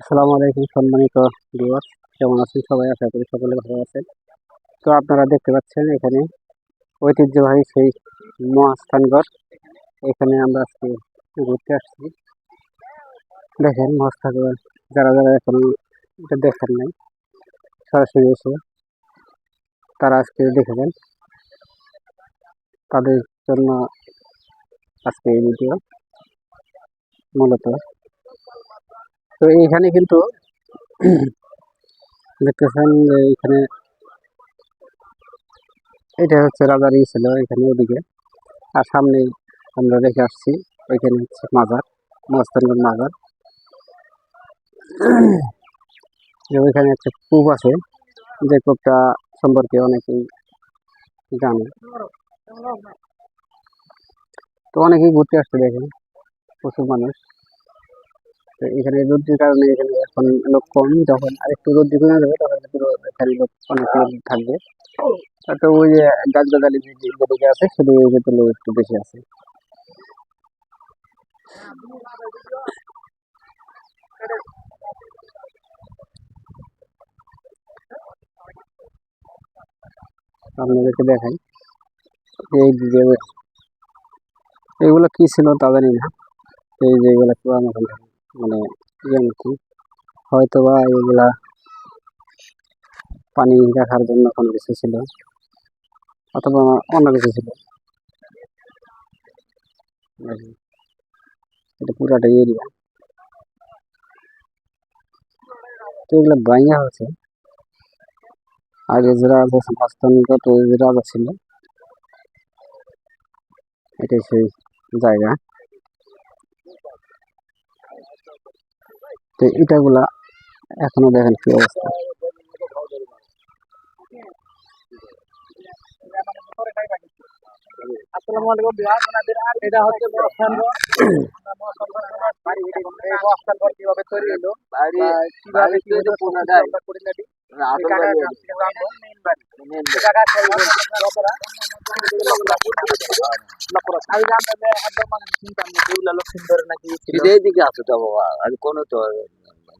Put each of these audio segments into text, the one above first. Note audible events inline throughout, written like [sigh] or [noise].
আসসালামু আলাইকুম সম্মানিত ভিউয়ার্স কেমন আছেন সবাই? আশা করি সকলে ভালো আছেন। তো আপনারা দেখতে পাচ্ছেন এখানে ঐতিহ্যবাহী সেই মহাস্থানগড় এখানে আমরা আজকে ঘুরতে আসছি। দেখেন মহাস্থানগড় যারা যারা এখন এটা দেখেন নাই, সরাসরি এসে তারা আজকে দেখেছেন তাদের জন্য আজকে এই ভিডিও মূলত তো এইখানে কিন্তু [clears throat] দেখতেছেন যে এখানে এটা হচ্ছে রাজার ছিল এখানে ওদিকে। আর সামনে আমরা রেখে আসছি, ওইখানে হচ্ছে মাজার মস্তানগঞ্জ মাজার। [clears throat] ওইখানে একটা কূপ আছে, যে কূপটা সম্পর্কে অনেকেই জানে। তো অনেকেই ঘুরতে আসছে দেখেন, প্রচুর মানুষ। এখানে রোদ্রের কারণে এখানে এখন লোক কম যখন আরেকটু রোদ্র কমে যাবে তখন কিন্তু এখানে লোক অনেক লোক থাকবে। তো ওই যে গাছ গাছালি যেদিকে আছে সেদিকে কিন্তু লোক একটু বেশি আছে। আপনাদেরকে দেখাই। এই এগুলো কি ছিল তা জানি না। এই যে এগুলো পুরানো মানে ইয়ে মতো হয়তো বা এগুলা পানি রাখার জন্য কোনো কিছু ছিল। অথবা অন্য কিছু ছিল। এটা পুরাটা এরিয়া। তো এগুলো বাইয়া হচ্ছে আগে যে রাজা সমাজতন্ত্র তো যে রাজা ছিল, এটাই সেই জায়গা। তো ইটাগুলা এখনও দেখেন কি অবস্থা। আসসালামু আলাইকুম বিহার আপনাদের এটা হচ্ছে মহাস্থান এই মহাস্থান কীভাবে তৈরি হলো? বা কীভাবে কি হলো আমরা পরিণতি এই কাকার কাছ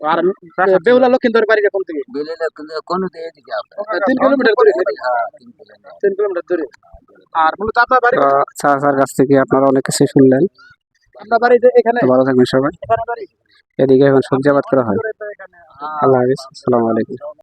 আর বেহুলা লক্ষিন্দর বাড়ি কোন থেকে কোন এদিকে তিন কিলোমিটার দূরে। হ্যাঁ তিন কিলোমিটার। দূরে। আর মূলত আপনার বাড়ি? স্যার কাছ থেকে আপনারা অনেক কিছু শুনলেন। আপনার বাড়ি এখানে? ভালো থাকবেন সবাই। এদিকে এখন সবজি আবাদ করা হয়। আল্লাহ হাফিজ। আসসালামু আলাইকুম।